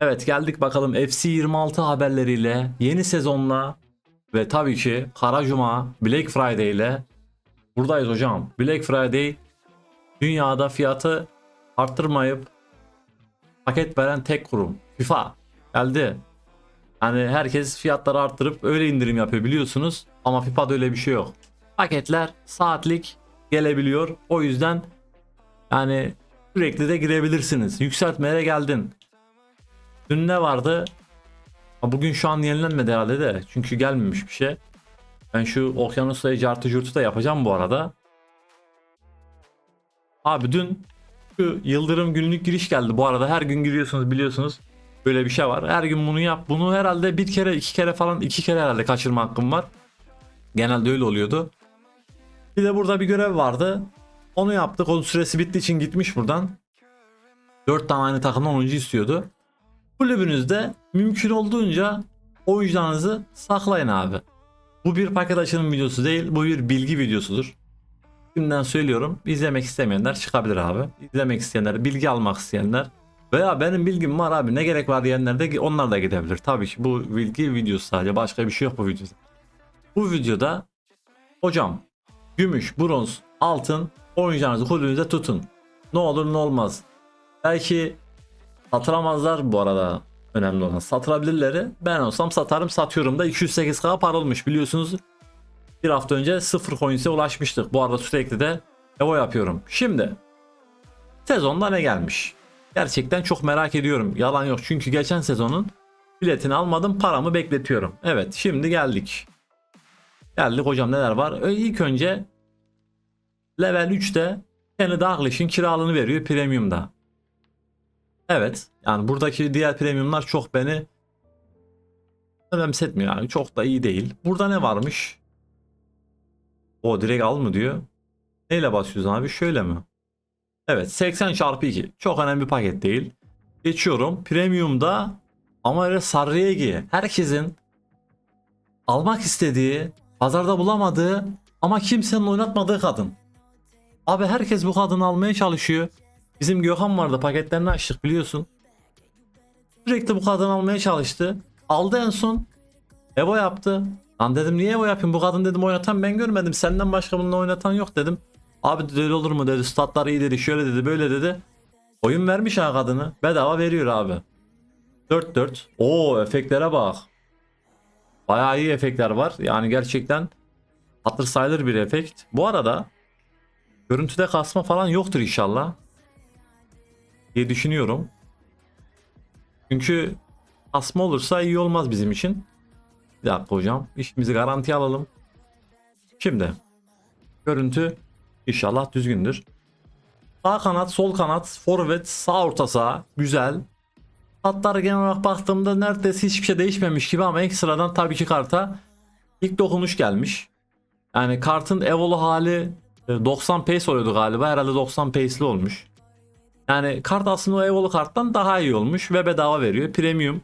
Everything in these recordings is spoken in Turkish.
Evet geldik bakalım FC 26 haberleriyle, yeni sezonla ve tabii ki Kara Cuma, Black Friday ile buradayız hocam. Black Friday dünyada fiyatı arttırmayıp paket veren tek kurum. FIFA geldi. Yani herkes fiyatları arttırıp öyle indirim yapıyor biliyorsunuz. Ama FIFA'da öyle bir şey yok. Paketler saatlik gelebiliyor. O yüzden yani sürekli de girebilirsiniz. Yükseltmelere geldin. Dün ne vardı? Bugün şu an yenilenmedi herhalde de. Çünkü gelmemiş bir şey. Ben şu okyanusla cartı curtu da yapacağım bu arada. Abi dün şu Yıldırım günlük giriş geldi. Bu arada her gün giriyorsunuz biliyorsunuz. Böyle bir şey var. Her gün bunu yap. Bunu herhalde bir kere iki kere falan iki kere herhalde kaçırma hakkım var. Genelde öyle oluyordu. Bir de burada bir görev vardı. Onu yaptık. Onun süresi bittiği için gitmiş buradan. 4 tane aynı takımdan oyuncu istiyordu. Kulübünüzde mümkün olduğunca oyuncularınızı saklayın abi. Bu bir paket açılım videosu değil, bu bir bilgi videosudur. Şimdiden söylüyorum, izlemek istemeyenler çıkabilir abi. İzlemek isteyenler, bilgi almak isteyenler veya benim bilgim var abi ne gerek var diyenler de onlar da gidebilir. Tabii ki bu bilgi videosu sadece başka bir şey yok bu videoda. Bu videoda hocam gümüş, bronz, altın oyuncularınızı kulübünüzde tutun. Ne olur ne olmaz. Belki satılamazlar bu arada önemli olan. Satılabilirleri ben olsam satarım satıyorum da 208k para olmuş biliyorsunuz. Bir hafta önce 0 coins'e ulaşmıştık. Bu arada sürekli de Evo yapıyorum. Şimdi sezonda ne gelmiş? Gerçekten çok merak ediyorum. Yalan yok çünkü geçen sezonun biletini almadım paramı bekletiyorum. Evet şimdi geldik. Geldik hocam neler var? İlk önce level 3'te Kenny Dalglish'in kiralığını veriyor premium'da. Evet. Yani buradaki diğer premiumlar çok beni önemsetmiyor yani. Çok da iyi değil. Burada ne varmış? O direkt al mı diyor. Neyle basıyoruz abi? Şöyle mi? Evet 80 çarpı 2. Çok önemli bir paket değil. Geçiyorum. Premium'da ama öyle Sarriegi. Herkesin almak istediği, pazarda bulamadığı ama kimsenin oynatmadığı kadın. Abi herkes bu kadını almaya çalışıyor. Bizim Gökhan vardı paketlerini açtık biliyorsun. Sürekli bu kadını almaya çalıştı. Aldı en son. Evo yaptı. Lan dedim niye Evo yapayım bu kadın dedim oynatan ben görmedim. Senden başka bununla oynatan yok dedim. Abi dedi olur mu dedi. Statlar iyi dedi. Şöyle dedi böyle dedi. Oyun vermiş ha kadını. Bedava veriyor abi. 4-4. Oo efektlere bak. Bayağı iyi efektler var. Yani gerçekten hatır sayılır bir efekt. Bu arada görüntüde kasma falan yoktur inşallah diye düşünüyorum. Çünkü asma olursa iyi olmaz bizim için. Bir dakika hocam. İşimizi garantiye alalım. Şimdi görüntü inşallah düzgündür. Sağ kanat, sol kanat, forvet, sağ orta saha güzel. Hatlar genel olarak baktığımda neredeyse hiçbir şey değişmemiş gibi ama ekstradan tabii ki karta ilk dokunuş gelmiş. Yani kartın evolu hali e, 90 pace oluyordu galiba. Herhalde 90 pace'li olmuş. Yani kart aslında o Evolu karttan daha iyi olmuş ve bedava veriyor. Premium.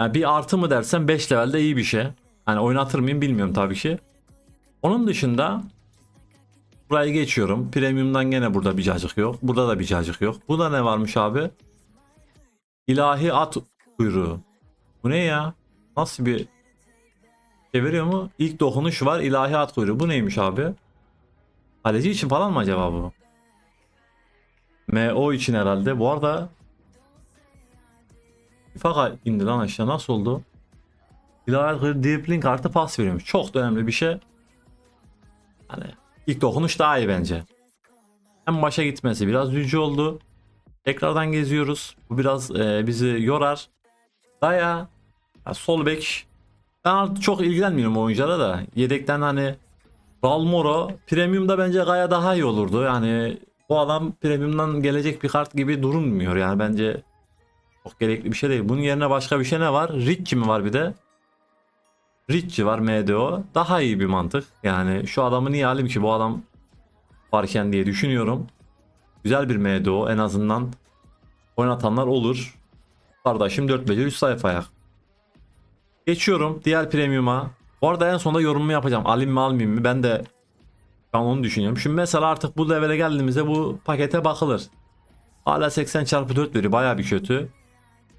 Yani bir artı mı dersen 5 levelde iyi bir şey. Hani oynatır mıyım bilmiyorum tabii ki. Onun dışında burayı geçiyorum. Premium'dan gene burada bir cacık yok. Burada da bir cacık yok. Burada ne varmış abi? İlahi at kuyruğu. Bu ne ya? Nasıl bir çeviriyor mu? İlk dokunuş var. İlahi at kuyruğu. Bu neymiş abi? Kaleci için falan mı acaba bu? MO için herhalde. Bu arada FIFA indi lan aşağı nasıl oldu? İlahi dribbling kartı pas veriyormuş. Çok da önemli bir şey. Hani ilk dokunuş daha iyi bence. Hem başa gitmesi biraz üzücü oldu. Tekrardan geziyoruz. Bu biraz e, bizi yorar. Daya ya sol bek ben artık çok ilgilenmiyorum oyunculara da. Yedekten hani Balmoro Premium'da bence Gaya daha iyi olurdu. Yani bu adam Premium'dan gelecek bir kart gibi durulmuyor. Yani bence çok gerekli bir şey değil. Bunun yerine başka bir şey ne var? Ricci mi var bir de? Ricci var MDO. Daha iyi bir mantık. Yani şu adamı niye alayım ki bu adam varken diye düşünüyorum. Güzel bir MDO en azından oynatanlar olur. Kardeşim 4 beceri 3 sayfaya. Geçiyorum diğer premium'a. Bu arada en sonunda yorumumu yapacağım. Alayım mı almayayım mı? Ben de an onu düşünüyorum. Şimdi mesela artık bu levele geldiğimizde bu pakete bakılır. Hala 80 çarpı 4 veriyor. Baya bir kötü.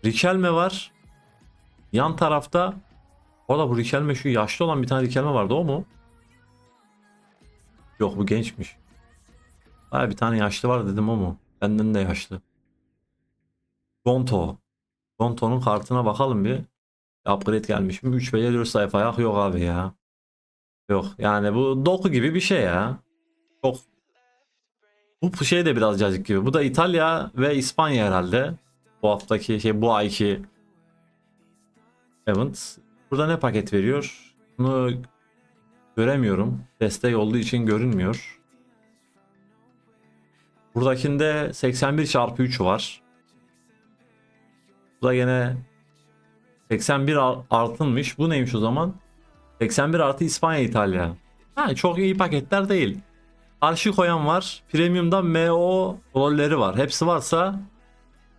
Riquelme var. Yan tarafta Orada bu Riquelme şu yaşlı olan bir tane Riquelme vardı o mu? Yok bu gençmiş. Ha bir tane yaşlı var dedim o mu? Benden de yaşlı. Gonto. Gonto'nun kartına bakalım bir. Upgrade gelmiş mi? 3 veya 4 sayfa yok yok abi ya. Yok yani bu doku gibi bir şey ya. Çok bu şey de biraz cacık gibi. Bu da İtalya ve İspanya herhalde. Bu haftaki şey bu ayki event. Burada ne paket veriyor? Bunu göremiyorum. Destek olduğu için görünmüyor. Buradakinde 81 çarpı 3 var. Bu da gene 81 ar- artınmış. Bu neymiş o zaman? 81 artı İspanya İtalya. Ha, çok iyi paketler değil. Karşı koyan var. Premium'da MO rolleri var. Hepsi varsa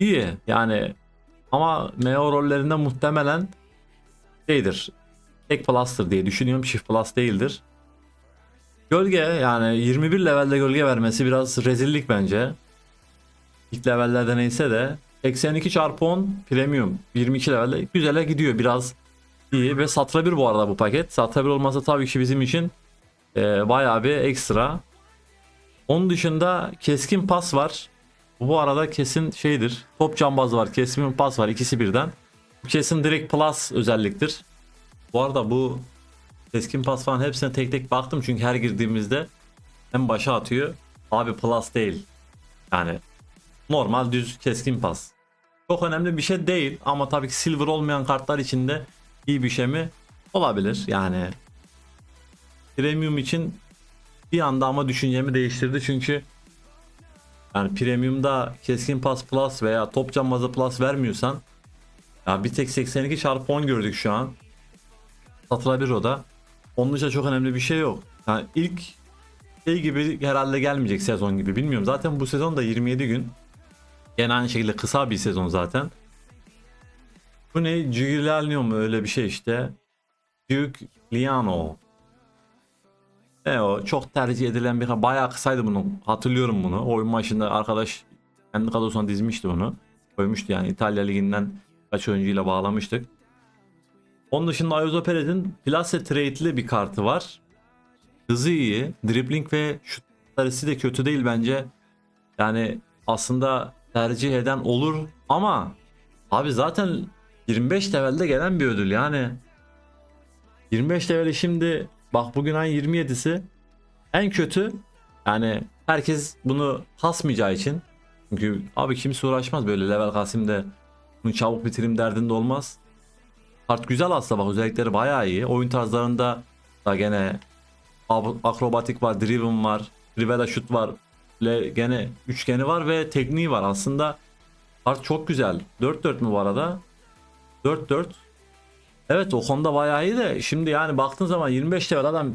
iyi. Yani ama MO rollerinde muhtemelen şeydir. Tek plus'tır diye düşünüyorum. Çift plus değildir. Gölge yani 21 levelde gölge vermesi biraz rezillik bence. İlk levellerde neyse de 82 çarpı 10 premium 22 levelde güzele gidiyor biraz iyi ve satra bir bu arada bu paket. Satra olmasa tabii ki bizim için e, bayağı bir ekstra. Onun dışında keskin pas var. Bu arada kesin şeydir. Top cambaz var, keskin pas var ikisi birden. Kesin direkt plus özelliktir. Bu arada bu keskin pas falan hepsine tek tek baktım çünkü her girdiğimizde en başa atıyor. Abi plus değil. Yani normal düz keskin pas. Çok önemli bir şey değil ama tabii ki silver olmayan kartlar için de iyi bir şey mi? Olabilir yani. Premium için bir anda ama düşüncemi değiştirdi çünkü yani premiumda keskin pas plus veya top cambazı plus vermiyorsan ya bir tek 82 çarpı 10 gördük şu an. Satılabilir o da. Onun dışında çok önemli bir şey yok. Yani ilk şey gibi herhalde gelmeyecek sezon gibi bilmiyorum. Zaten bu sezon da 27 gün. Gene aynı şekilde kısa bir sezon zaten. Bu ne? Giuliano mu öyle bir şey işte. Giuliano. E o çok tercih edilen bir bayağı kısaydı bunu. Hatırlıyorum bunu. Oyun başında arkadaş kendi kadrosuna dizmişti bunu. Koymuştu yani İtalya liginden kaç oyuncuyla bağlamıştık. Onun dışında Ayozo Perez'in Place Trade'li bir kartı var. Hızı iyi. Dribbling ve şut sayısı de kötü değil bence. Yani aslında tercih eden olur ama abi zaten 25 levelde gelen bir ödül yani. 25 leveli şimdi bak bugün ayın 27'si en kötü yani herkes bunu kasmayacağı için çünkü abi kimse uğraşmaz böyle level kasimde bunu çabuk bitireyim derdinde olmaz. Kart güzel aslında bak özellikleri bayağı iyi. Oyun tarzlarında da gene akrobatik var, driven var, rivela şut var. Le, gene üçgeni var ve tekniği var. Aslında kart çok güzel. 4-4 mü bu arada? 4-4. Evet o konuda bayağı iyi de şimdi yani baktığın zaman 25 level adam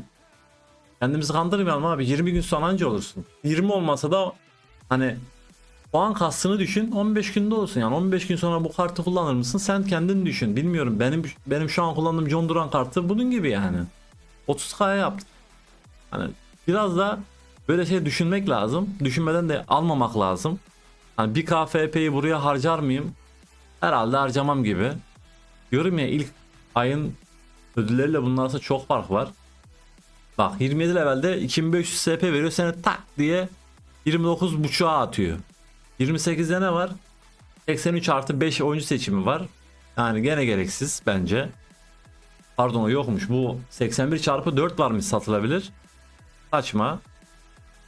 kendimizi kandırmayalım abi. 20 gün sonra anca olursun. 20 olmasa da hani puan kastını düşün 15 günde olsun. Yani 15 gün sonra bu kartı kullanır mısın? Sen kendin düşün. Bilmiyorum benim benim şu an kullandığım John Duran kartı bunun gibi yani. 30k'ya yaptık hani biraz da böyle şey düşünmek lazım. Düşünmeden de almamak lazım. Hani bir KFP'yi buraya harcar mıyım? Herhalde harcamam gibi diyorum ya ilk ayın ödülleriyle bunun arasında çok fark var bak 27 levelde 2500 SP veriyor seni tak diye 29.5'a atıyor 28'de ne var? 83 artı 5 oyuncu seçimi var. Yani gene gereksiz bence. Pardon yokmuş. Bu 81 çarpı 4 varmış satılabilir. Saçma.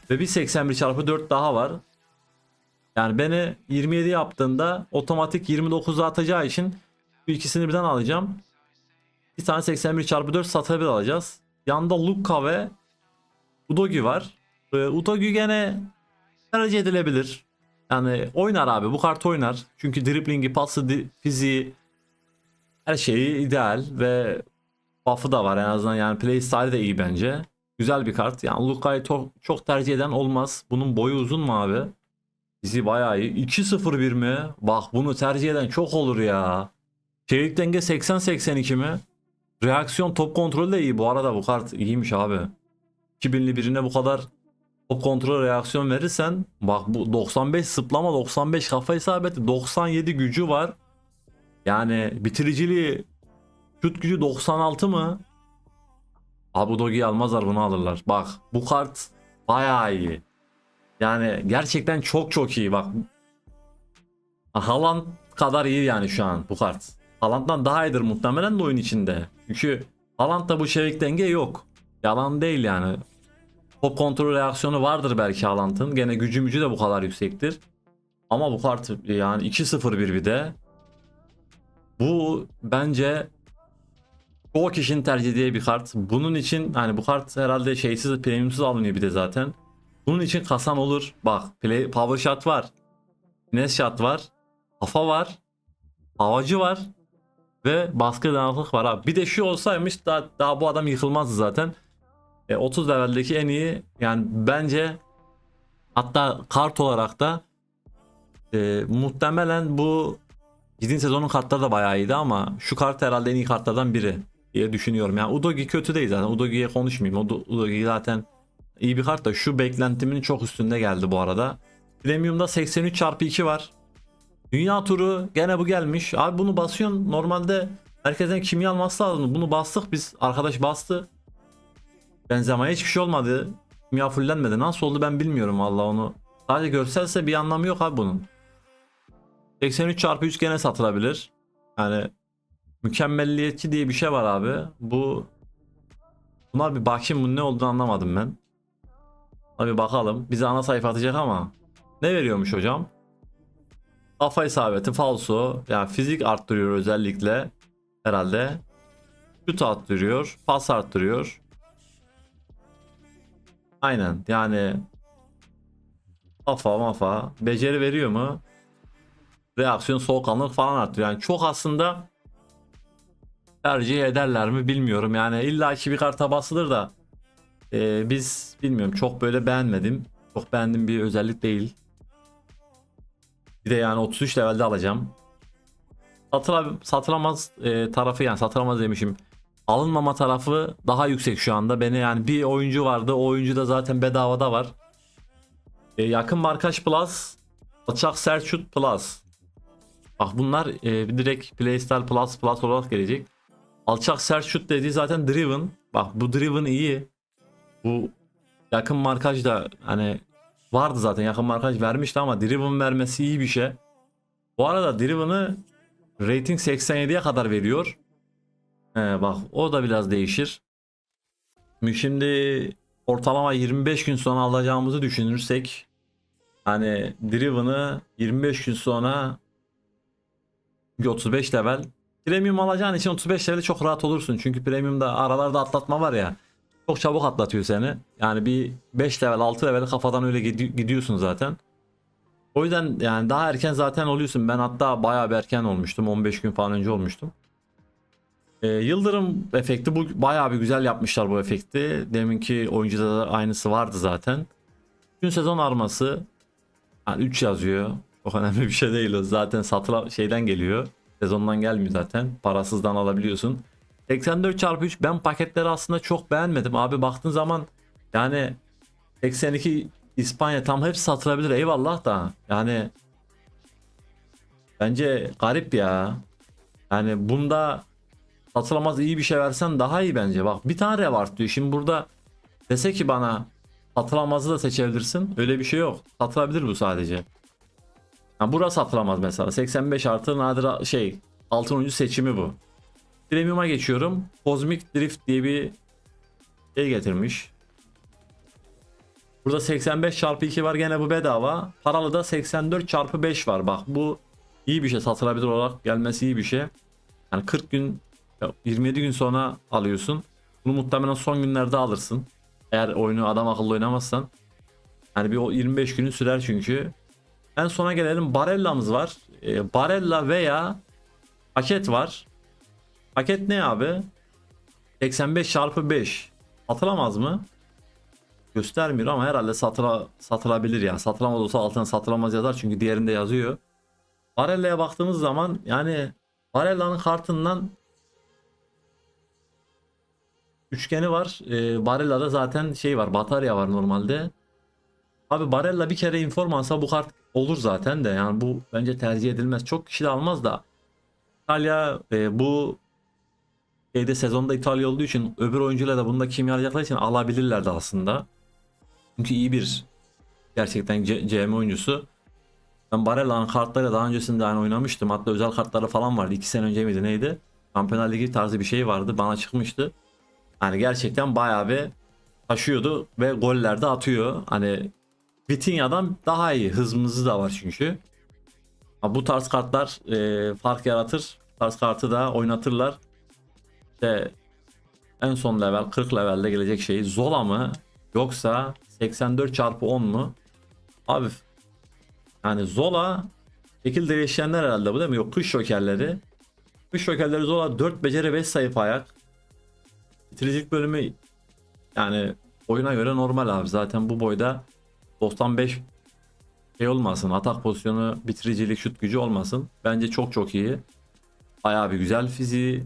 Ve bir 81 çarpı 4 daha var. Yani beni 27 yaptığında otomatik 29'a atacağı için ikisini birden alacağım. Bir tane 81 çarpı 4 satabilir alacağız. Yanda Luka ve Udogi var. Ee, Udogi gene tercih edilebilir. Yani oynar abi bu kart oynar. Çünkü driblingi, pası, fiziği her şeyi ideal ve buff'ı da var en azından yani playstyle de iyi bence. Güzel bir kart. Yani Luka'yı çok tercih eden olmaz. Bunun boyu uzun mu abi? Fiziği bayağı iyi. 2-0-1 mi? Bak bunu tercih eden çok olur ya. Çelik denge 80-82 mi? Reaksiyon top kontrolü de iyi. Bu arada bu kart iyiymiş abi. 2000'li birine bu kadar top kontrol reaksiyon verirsen bak bu 95 zıplama 95 kafa isabeti 97 gücü var. Yani bitiriciliği şut gücü 96 mı? Abu Dogi'yi almazlar bunu alırlar. Bak bu kart bayağı iyi. Yani gerçekten çok çok iyi bak. Haaland kadar iyi yani şu an bu kart. Haaland'dan daha iyidir muhtemelen de oyun içinde. Çünkü Haaland'da bu çevik denge yok. Yalan değil yani. Top kontrol reaksiyonu vardır belki Haaland'ın. Gene gücü mücü de bu kadar yüksektir. Ama bu kart yani 2-0-1 bir de. Bu bence çoğu kişinin tercih edeceği bir kart. Bunun için hani bu kart herhalde şeysiz premiumsuz alınıyor bir de zaten. Bunun için kasan olur. Bak play, power shot var. Fines shot var. Kafa var. Havacı var. Ve baskı dayanıklık var abi. Bir de şu olsaymış daha, daha bu adam yıkılmazdı zaten. E, 30 leveldeki en iyi yani bence hatta kart olarak da e, muhtemelen bu 7. sezonun kartları da bayağı iyiydi ama şu kart herhalde en iyi kartlardan biri diye düşünüyorum. Yani Udogi kötü değil zaten. Udogi'ye konuşmayayım. Udo- Udogi zaten iyi bir kart da şu beklentimin çok üstünde geldi bu arada. Premium'da 83 çarpı 2 var. Dünya turu gene bu gelmiş. Abi bunu basıyorsun. Normalde herkesten kimya alması lazım. Bunu bastık biz. Arkadaş bastı. Benzemaya hiçbir şey olmadı. Kimya fullenmedi. Nasıl oldu ben bilmiyorum valla onu. Sadece görselse bir anlamı yok abi bunun. 83 çarpı 3 gene satılabilir. Yani mükemmelliyetçi diye bir şey var abi. Bu Buna bir bakayım bunun ne olduğunu anlamadım ben. Bir bakalım. Bize ana sayfa atacak ama. Ne veriyormuş hocam? Kafa isabeti, falso. Yani fizik arttırıyor özellikle. Herhalde. Şut arttırıyor. Pas arttırıyor. Aynen yani. Kafa mafa. Beceri veriyor mu? Reaksiyon soğukkanlık falan arttırıyor. Yani çok aslında tercih ederler mi bilmiyorum. Yani illaki bir karta basılır da e, biz bilmiyorum çok böyle beğenmedim. Çok beğendiğim bir özellik değil. Bir de yani 33 levelde alacağım. Satıla, satılamaz e, tarafı yani satılamaz demişim. Alınmama tarafı daha yüksek şu anda. Beni yani bir oyuncu vardı. O oyuncu da zaten bedavada var. E, yakın markaj plus. Alçak sert şut plus. Bak bunlar e, direkt Playstyle Plus Plus olarak gelecek. Alçak sert şut dediği zaten Driven. Bak bu Driven iyi. Bu yakın markaj da hani vardı zaten yakın markaj vermişti ama Driven vermesi iyi bir şey. Bu arada Driven'ı rating 87'ye kadar veriyor. He, bak o da biraz değişir. Şimdi ortalama 25 gün sonra alacağımızı düşünürsek hani Driven'ı 25 gün sonra çünkü 35 level. Premium alacağın için 35 level çok rahat olursun. Çünkü premiumda aralarda atlatma var ya. Çok çabuk atlatıyor seni. Yani bir 5 level 6 level kafadan öyle gidi- gidiyorsun zaten. O yüzden yani daha erken zaten oluyorsun. Ben hatta bayağı bir erken olmuştum. 15 gün falan önce olmuştum. Ee, Yıldırım efekti bu bayağı bir güzel yapmışlar bu efekti. Deminki oyuncuda da aynısı vardı zaten. Tüm sezon arması yani 3 yazıyor. Çok önemli bir şey değil o. Zaten satıla şeyden geliyor. Sezondan gelmiyor zaten. Parasızdan alabiliyorsun. 84 çarpı 3 ben paketleri aslında çok beğenmedim. Abi baktığın zaman yani 82 İspanya tam hepsi satılabilir eyvallah da yani bence garip ya. Yani bunda satılamaz iyi bir şey versen daha iyi bence. Bak bir tane revart diyor. Şimdi burada dese ki bana satılamazı da seçebilirsin. Öyle bir şey yok. Satılabilir bu sadece. Ha, burası satılamaz mesela. 85 artı nadir şey altın oyuncu seçimi bu. Premium'a geçiyorum. Cosmic Drift diye bir şey getirmiş. Burada 85 çarpı 2 var gene bu bedava. Paralı da 84 çarpı 5 var. Bak bu iyi bir şey satılabilir olarak gelmesi iyi bir şey. Yani 40 gün 27 gün sonra alıyorsun. Bunu muhtemelen son günlerde alırsın. Eğer oyunu adam akıllı oynamazsan. Yani bir o 25 günü sürer çünkü. En sona gelelim. Barella'mız var. Ee, Barella veya paket var. Paket ne abi? 85 çarpı 5. Satılamaz mı? Göstermiyor ama herhalde satıla, satılabilir ya. Satılamaz olsa altına satılamaz yazar çünkü diğerinde yazıyor. Barella'ya baktığımız zaman yani Barella'nın kartından üçgeni var. Ee, Barella'da zaten şey var batarya var normalde. Abi Barella bir kere informansa bu kart olur zaten de yani bu bence tercih edilmez. Çok kişi de almaz da. İtalya e, bu şeyde sezonda İtalya olduğu için öbür oyuncular da bunda kim yarayacakları için alabilirlerdi aslında. Çünkü iyi bir gerçekten CM oyuncusu. Ben Barella'nın kartları daha öncesinde hani oynamıştım. Hatta özel kartları falan vardı. 2 sene önce miydi neydi? Şampiyonlar Ligi tarzı bir şey vardı. Bana çıkmıştı. Yani gerçekten bayağı bir taşıyordu ve goller de atıyor. Hani Vitinha'dan daha iyi. Hızımızı da var çünkü. Bu tarz kartlar e, fark yaratır. Bu tarz kartı da oynatırlar. İşte en son level 40 levelde gelecek şey Zola mı yoksa 84 çarpı 10 mu? Abi yani Zola şekil değişenler herhalde bu değil mi? Yok kış jokerleri. Kış jokerleri Zola 4 beceri 5 sayfa ayak. Bitiricilik bölümü yani oyuna göre normal abi. Zaten bu boyda 95 şey olmasın. Atak pozisyonu, bitiricilik, şut gücü olmasın. Bence çok çok iyi. Bayağı bir güzel fiziği.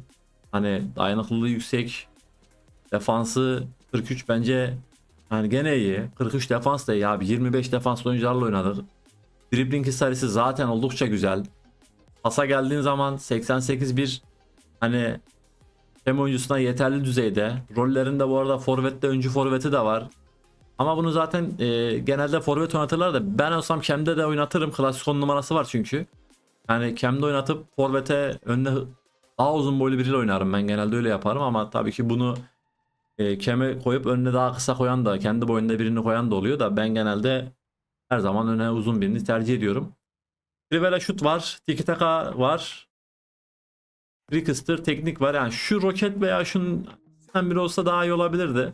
Hani dayanıklılığı yüksek. Defansı 43 bence hani gene iyi. 43 defans da iyi abi. 25 defans oyuncularla oynadık. Dribbling sayısı zaten oldukça güzel. Pasa geldiğin zaman 88-1 hani hem oyuncusuna yeterli düzeyde. Rollerinde bu arada forvette öncü forveti de var. Ama bunu zaten e, genelde forvet oynatırlar da ben olsam Kem'de de oynatırım. Klasik 10 numarası var çünkü. Yani Kem'de oynatıp forvete önüne daha uzun boylu biriyle oynarım ben genelde öyle yaparım ama tabii ki bunu e, Kem'e koyup önüne daha kısa koyan da kendi boyunda birini koyan da oluyor da ben genelde her zaman öne uzun birini tercih ediyorum. Trivela şut var, tiki taka var. Trickster teknik var. Yani şu roket veya şunun biri olsa daha iyi olabilirdi.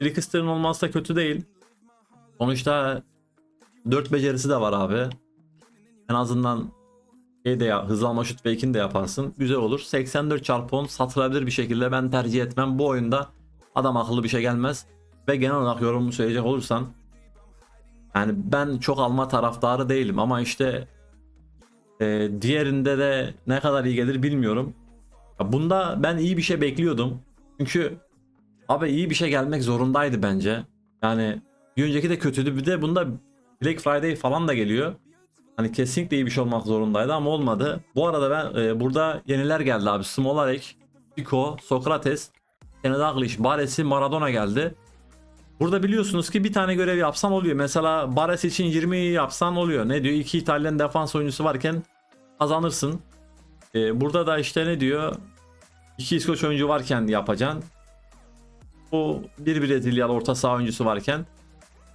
Trickster'ın olması da kötü değil. Sonuçta 4 becerisi de var abi. En azından şey de ya, hız alma şut fake'ini de yaparsın. Güzel olur. 84 çarpı 10 satılabilir bir şekilde ben tercih etmem. Bu oyunda adam akıllı bir şey gelmez. Ve genel olarak yorumumu söyleyecek olursan yani ben çok alma taraftarı değilim ama işte e, diğerinde de ne kadar iyi gelir bilmiyorum. Bunda ben iyi bir şey bekliyordum. Çünkü abi iyi bir şey gelmek zorundaydı bence. Yani bir önceki de kötüydü. Bir de bunda Black Friday falan da geliyor. Hani kesinlikle iyi bir şey olmak zorundaydı ama olmadı. Bu arada ben e, burada yeniler geldi abi. Smolarek, Pico, Sokrates, Kenny Dalglish, Baresi, Maradona geldi. Burada biliyorsunuz ki bir tane görev yapsan oluyor. Mesela Bares için 20 yapsan oluyor. Ne diyor? İki İtalyan defans oyuncusu varken kazanırsın. Ee, burada da işte ne diyor? İki İskoç oyuncu varken yapacaksın. Bu bir Brezilyalı orta saha oyuncusu varken.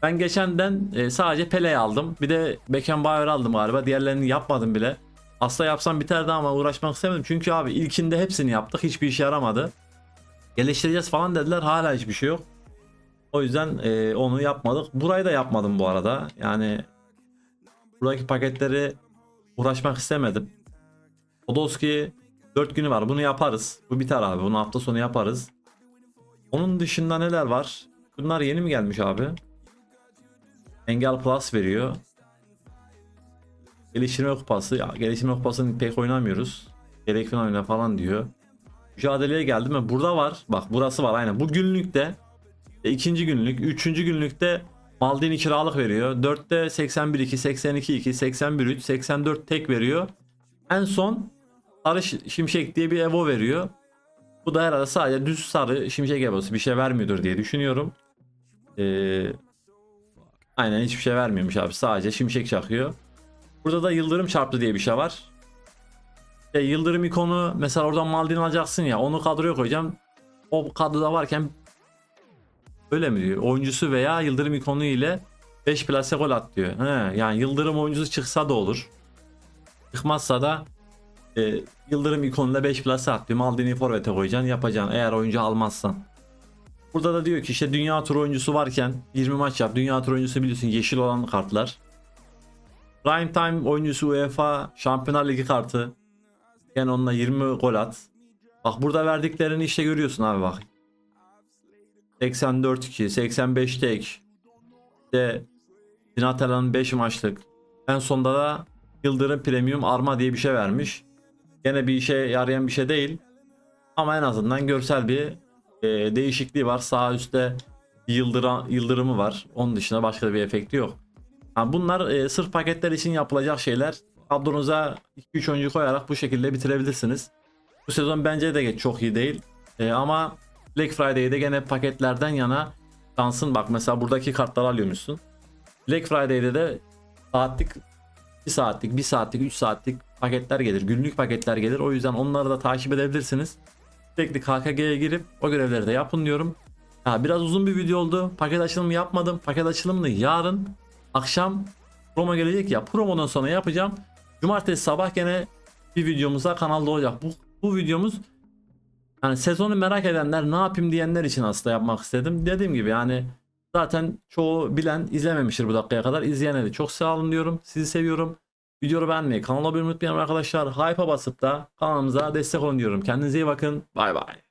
Ben geçenden e, sadece Pele'yi aldım. Bir de Beckenbauer aldım galiba. Diğerlerini yapmadım bile. Aslında yapsam biterdi ama uğraşmak istemedim. Çünkü abi ilkinde hepsini yaptık. Hiçbir işe yaramadı. Geliştireceğiz falan dediler. Hala hiçbir şey yok. O yüzden e, onu yapmadık. Burayı da yapmadım bu arada. Yani buradaki paketleri uğraşmak istemedim. Podolski 4 günü var. Bunu yaparız. Bu biter abi. Bunu hafta sonu yaparız. Onun dışında neler var? Bunlar yeni mi gelmiş abi? Engel Plus veriyor. Geliştirme kupası. Ya, geliştirme kupasını pek oynamıyoruz. Gerekli oyna falan diyor. Mücadeleye geldi mi? Burada var. Bak burası var aynen. Bu günlükte e, ikinci günlük, üçüncü günlükte Maldini kiralık veriyor. 4'te 81 2, 82 2, 81 3, 84 tek veriyor. En son sarı şimşek diye bir Evo veriyor. Bu da herhalde sadece düz sarı şimşek Evo'su bir şey vermiyordur diye düşünüyorum. Ee, aynen hiçbir şey vermiyormuş abi. Sadece şimşek çakıyor. Burada da yıldırım çarptı diye bir şey var. İşte yıldırım ikonu mesela oradan Maldini alacaksın ya onu kadroya koyacağım. O kadroda varken Öyle mi diyor? Oyuncusu veya Yıldırım ikonu ile 5 plase gol at diyor. He, yani Yıldırım oyuncusu çıksa da olur. Çıkmazsa da e, Yıldırım ikonuyla 5 plase at diyor. Maldini'yi forvete koyacaksın yapacaksın eğer oyuncu almazsan. Burada da diyor ki işte dünya turu oyuncusu varken 20 maç yap. Dünya turu oyuncusu biliyorsun yeşil olan kartlar. Prime time oyuncusu UEFA Şampiyonlar Ligi kartı. Yani onunla 20 gol at. Bak burada verdiklerini işte görüyorsun abi bak. 84 2, 85 tek. İşte Dinatela'nın 5 maçlık. En sonda da Yıldırım Premium Arma diye bir şey vermiş. Gene bir işe yarayan bir şey değil. Ama en azından görsel bir e, değişikliği var. Sağ üstte bir yıldıra, yıldırımı var. Onun dışında başka bir efekti yok. Ha, bunlar e, sırf paketler için yapılacak şeyler. kadronuza 2-3 oyuncu koyarak bu şekilde bitirebilirsiniz. Bu sezon bence de çok iyi değil. E, ama Black Friday'de gene paketlerden yana şansın bak mesela buradaki kartları alıyormuşsun. Black Friday'de de saatlik 1 saatlik, 1 saatlik, 3 saatlik paketler gelir. Günlük paketler gelir. O yüzden onları da takip edebilirsiniz. Sürekli KKG'ye girip o görevleri de yapın diyorum. Ha, biraz uzun bir video oldu. Paket açılımı yapmadım. Paket açılımını yarın akşam promo gelecek ya. Promodan sonra yapacağım. Cumartesi sabah gene bir videomuzda kanalda olacak. Bu, bu videomuz yani sezonu merak edenler ne yapayım diyenler için aslında yapmak istedim. Dediğim gibi yani zaten çoğu bilen izlememiştir bu dakikaya kadar. İzleyene de çok sağ olun diyorum. Sizi seviyorum. Videoyu beğenmeyi, kanala abone olmayı unutmayın arkadaşlar. Hype'a basıp da kanalımıza destek olun diyorum. Kendinize iyi bakın. Bay bay.